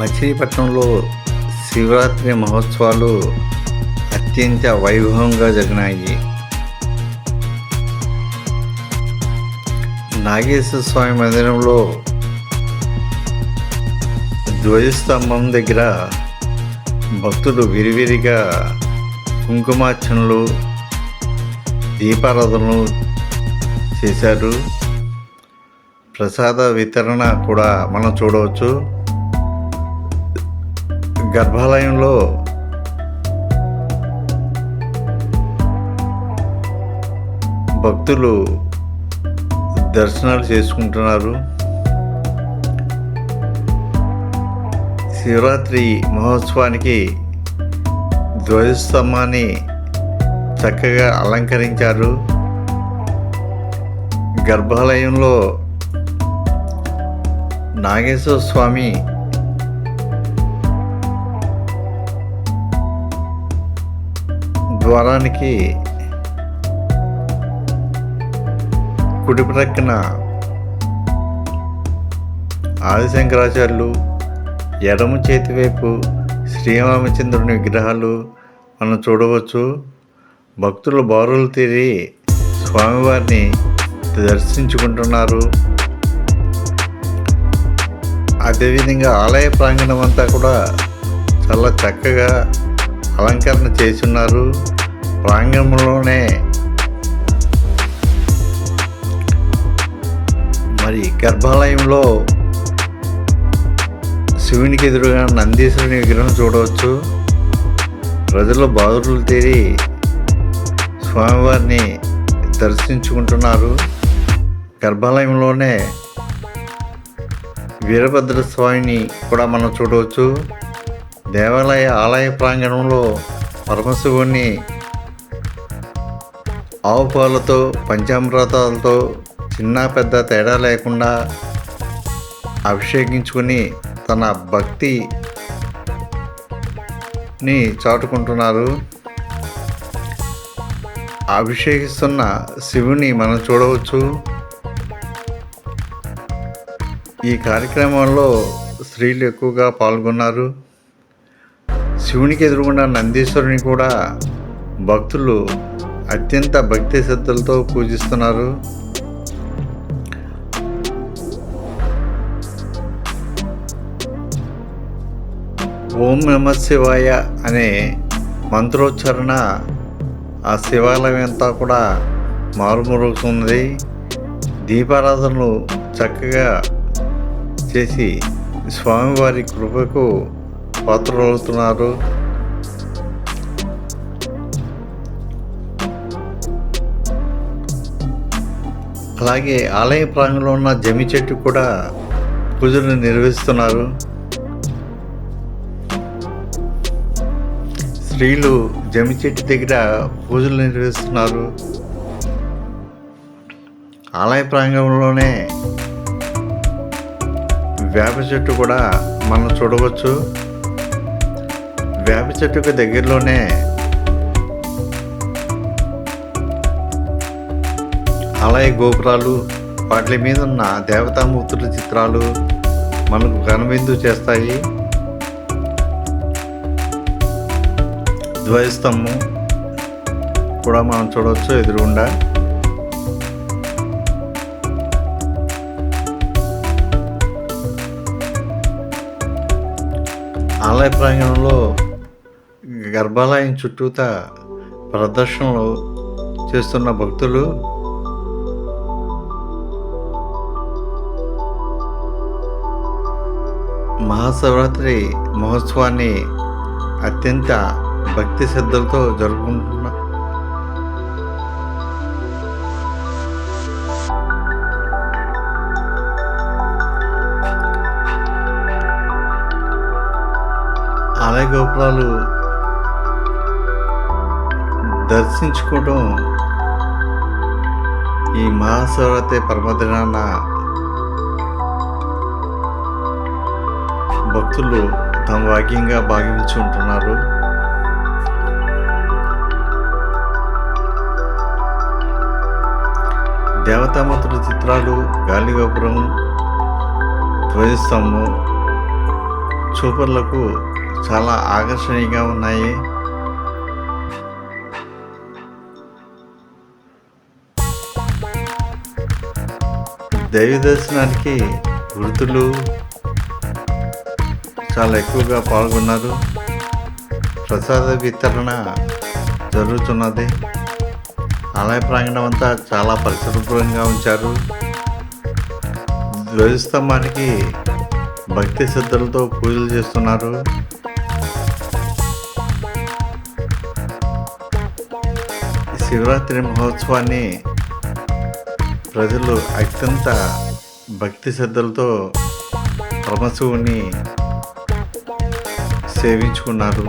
మచిలీపట్నంలో శివరాత్రి మహోత్సవాలు అత్యంత వైభవంగా జరిగినాయి. నాగేశ్వర స్వామి మందిరంలో ధ్వజస్తంభం దగ్గర భక్తులు విరివిరిగా కుంకుమార్చనలు దీపారాధనలు చేశారు. ప్రసాద వితరణ కూడా మనం చూడవచ్చు. గర్భాలయంలో భక్తులు దర్శనాలు చేసుకుంటున్నారు. శివరాత్రి మహోత్సవానికి ధ్వజస్తంభాన్ని చక్కగా అలంకరించారు. గర్భాలయంలో నాగేశ్వర స్వామి ద్వారానికి కుడి ప్రక్కన ఆదిశంకరాచార్యులు ఎడమ చేతి వైపు శ్రీరామచంద్రుని విగ్రహాలు మనం చూడవచ్చు. భక్తులు బారులు తీరి స్వామివారిని దర్శించుకుంటున్నారు. అదేవిధంగా ఆలయ ప్రాంగణం అంతా కూడా చాలా చక్కగా అలంకరణ చేసి ఉన్నారు. ప్రాంగణంలోనే మరి గర్భాలయంలో శివునికి ఎదురుగా నందీశ్వరుని విగ్రహం చూడవచ్చు. ప్రజలు బాదురులు తీరి స్వామివారిని దర్శించుకుంటున్నారు. గర్భాలయంలోనే వీరభద్ర స్వామిని కూడా మనం చూడవచ్చు. దేవాలయ ఆలయ ప్రాంగణంలో పరమశివుని ఆవు పాలతో పంచామృతాలతో చిన్న పెద్ద తేడా లేకుండా అభిషేకించుకుని తన భక్తిని చాటుకుంటున్నారు. అభిషేకిస్తున్న శివుని మనం చూడవచ్చు. ఈ కార్యక్రమంలో స్త్రీలు ఎక్కువగా పాల్గొన్నారు. శివునికి ఎదురుగున్న నందీశ్వరుని కూడా భక్తులు అత్యంత భక్తి శ్రద్ధలతో పూజిస్తున్నారు. ఓం నమ శివాయ అనే మంత్రోచ్చారణ ఆ శివాలయం అంతా కూడా మారుమరుగుతుంది దీపారాధనలు చక్కగా చేసి స్వామివారి కృపకు పాత్రలవుతున్నారు అలాగే ఆలయ ప్రాంగంలో ఉన్న జమి చెట్టు కూడా పూజలు నిర్వహిస్తున్నారు. స్త్రీలు జమి చెట్టు దగ్గర పూజలు నిర్వహిస్తున్నారు. ఆలయ ప్రాంగణంలోనే వేప చెట్టు కూడా మనం చూడవచ్చు. వేప చెట్టుకు దగ్గరలోనే ఆలయ గోపురాలు వాటి మీద ఉన్న దేవతామూర్తుల చిత్రాలు మనకు కనువిందు చేస్తాయి. ధ్వజస్తంభం కూడా మనం చూడవచ్చు ఎదురుగుండా. ఆలయ ప్రాంగణంలో గర్భాలయం చుట్టూత ప్రదర్శనలు చేస్తున్న భక్తులు మహాశివరాత్రి మహోత్సవాన్ని అత్యంత భక్తి శ్రద్ధలతో జరుపుకుంటున్న. ఆలయ గోపురాలు దర్శించుకోవడం ఈ మహాశివరాత్రి పరమదినాన భక్తులు తమ వాక్యంగా భావించి ఉంటున్నారు. దేవతామతుల చిత్రాలు గాలిగోపురం ధ్వజస్తంభం చూపర్లకు చాలా ఆకర్షణీయంగా ఉన్నాయి. దైవ దర్శనానికి వృద్ధులు చాలా ఎక్కువగా పాల్గొన్నారు. ప్రసాద వితరణ జరుగుతున్నది. ఆలయ ప్రాంగణం అంతా చాలా పరిశుభ్రంగా ఉంచారు. ధ్వజస్తంభానికి భక్తి శ్రద్ధలతో పూజలు చేస్తున్నారు. శివరాత్రి మహోత్సవాన్ని ప్రజలు అత్యంత భక్తి శ్రద్ధలతో పరమశివుని సేవించుకున్నారు.